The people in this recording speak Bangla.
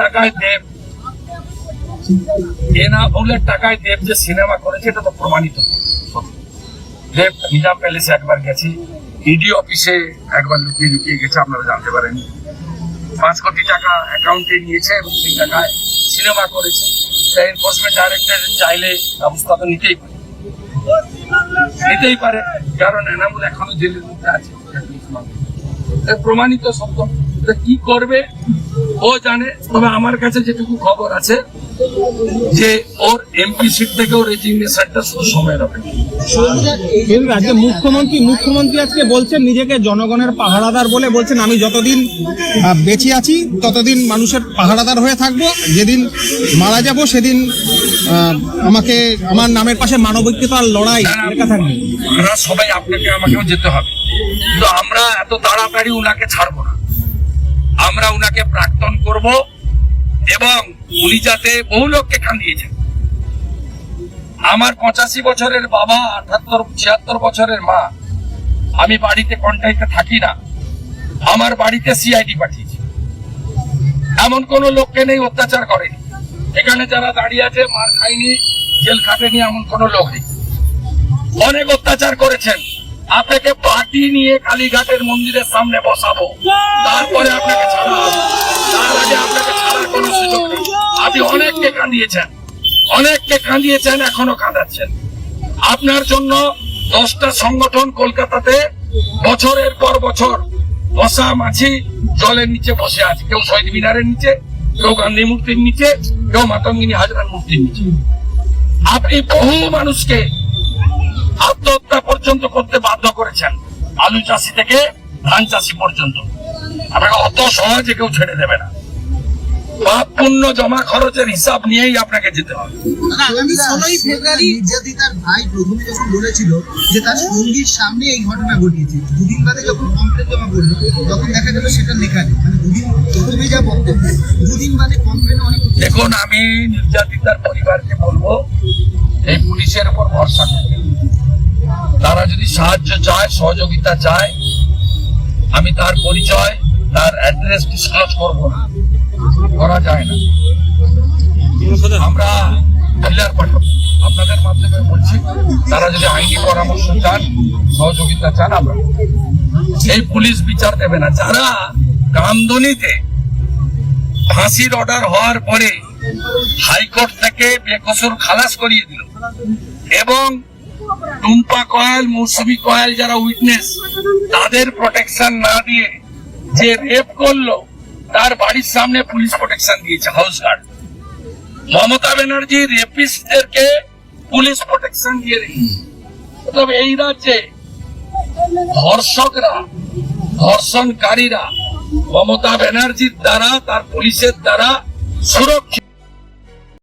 টাকায় দেব। টাকায় দেব যে সিনেমা করেছে, এটা তো প্রমাণিত। দেব, নিজাম প্যালেসে একবার গেছি। ইডি অফিসে একবার লুকিয়ে লুকিয়ে গেছে, আপনারা জানতে পারেন। পাঁচ কোটি টাকা অ্যাকাউন্টে নিয়েছে এবং সেই টাকায় সিনেমা করেছে। তাই এনফোর্সমেন্ট ডাইরেক্টর চাইলে ব্যবস্থা তো নিতেই পারে। নিতেই পারে, কারণ এনামুল এখনও জেলের মধ্যে আছে। প্রমাণিত? সত্য। কি করবে? ও জানে তবে আমার কাছে যেটুকু খবর আছে যে ওর এমপি সিট থেকেও রেজিগনেশনটা শুধু সময়ের অপেক্ষা। আজকে মুখ্যমন্ত্রী মুখ্যমন্ত্রী আজকে বলছেন নিজেকে জনগণের পাহারাদার বলে বলছেন আমি যতদিন বেঁচে আছি ততদিন মানুষের পাহারাদার হয়ে থাকব যেদিন মারা যাব সেদিন আমাকে আমার নামের পাশে মানবিকতার লড়াই লেখা থাকবে। আমরা সবাই আপনাকে আমাকেও যেতে হবে। কিন্তু আমরা এত তাড়াতাড়ি উনাকে ছাড়বো না। আমরা উনাকে প্রাক্তন করব এবং উনি যাতে বহু লোককে কান্দিয়েছেন আমার পঁচাশি বছরের বাবা, আঠাত্তর, ছিয়াত্তর বছরের মা, আমি বাড়িতে কন্টাক্টে থাকি না। আমার বাড়িতে সিআইডি পাঠিয়েছে। এমন কোন লোককে নেই, অত্যাচার করেনি। এখানে যারা দাঁড়িয়ে আছে, মার খায়নি, জেল খাটেনি, এমন কোন লোক নেই। অনেক অত্যাচার করেছেন। আপনাকে পার্টি নিয়ে কালীঘাটের মন্দিরের সামনে বসাবো। তারপরে আপনাকে ছাড়া তার আগে আপনাকে ছাড়ার সুযোগ নেই। আপনি অনেককে কাঁদিয়েছেন। অনেককে কাঁদিয়েছেন, এখনও কাঁদাচ্ছেন। আপনার জন্য দশটা সংগঠন কলকাতাতে বছরের পর বছর বসা মাছি জলের নিচে বসে আছে। কেউ শহীদ মিনারের নিচে, কেউ গান্ধী মূর্তির নিচে, কেউ মাতঙ্গিনী হাজরার মূর্তির নিচে। আপনি বহু মানুষকে আত্মহত্যা পর্যন্ত করতে বাধ্য করেছেন। আলু চাষি থেকে ধান চাষি পর্যন্ত। আপনাকে অত সহজে কেউ ছেড়ে দেবে না। পাপ পুণ্য জমা খরচের হিসাব নিয়েই আপনাকে যেতে হবে। ফেব্রুয়ারি নির্যাতিতার ভাই প্রথমে যখন বলেছিল যে তার সঙ্গীর সামনে এই ঘটনা ঘটিয়েছে দুদিন বাদে যখন কমপ্লেন জমা করল তখন দেখা গেল সেটা লেখা নেই। মানে দুদিন প্রথমে যা বক্তব্য দুদিন বাদে কমপ্লেন অনেক দেখুন আমি নির্যাতিতার পরিবারকে বলব এই পুলিশের উপর ভরসা যদি সাহায্য চায়, সহযোগিতা চায়, আমি তার পরিচয়, তার অ্যাড্রেস ডিসক্লোজ করব না। করা যায় না। আমরা ডিলার পাঠাবো আপনাদের মাধ্যমে বলছি, তারা যদি আইনি পরামর্শ চান, সহযোগিতা চান, আমরা এই পুলিশ বিচার দেবে না। যারা কামদনিতে ফাঁসির অর্ডার হওয়ার পরে হাইকোর্ট থেকে বেকসুর খালাস করিয়ে দিল এবং টুম্পা কয়েল, মৌসুমি কয়েল যারা উইটনেস তাদের প্রোটেকশন না দিয়ে যে রেপ করল, তার বাড়ির সামনে পুলিশ প্রোটেকশন দিয়েছে হাউস গার্ড মমতা ব্যানার্জি রেপিস্টদেরকে পুলিশ প্রোটেকশন দিয়ে রেখেছে তবে এই রাজ্যে ধর্ষকরা, ধর্ষণকারীরা মমতা ব্যানার্জির দ্বারা, তার পুলিশের দ্বারা সুরক্ষিত।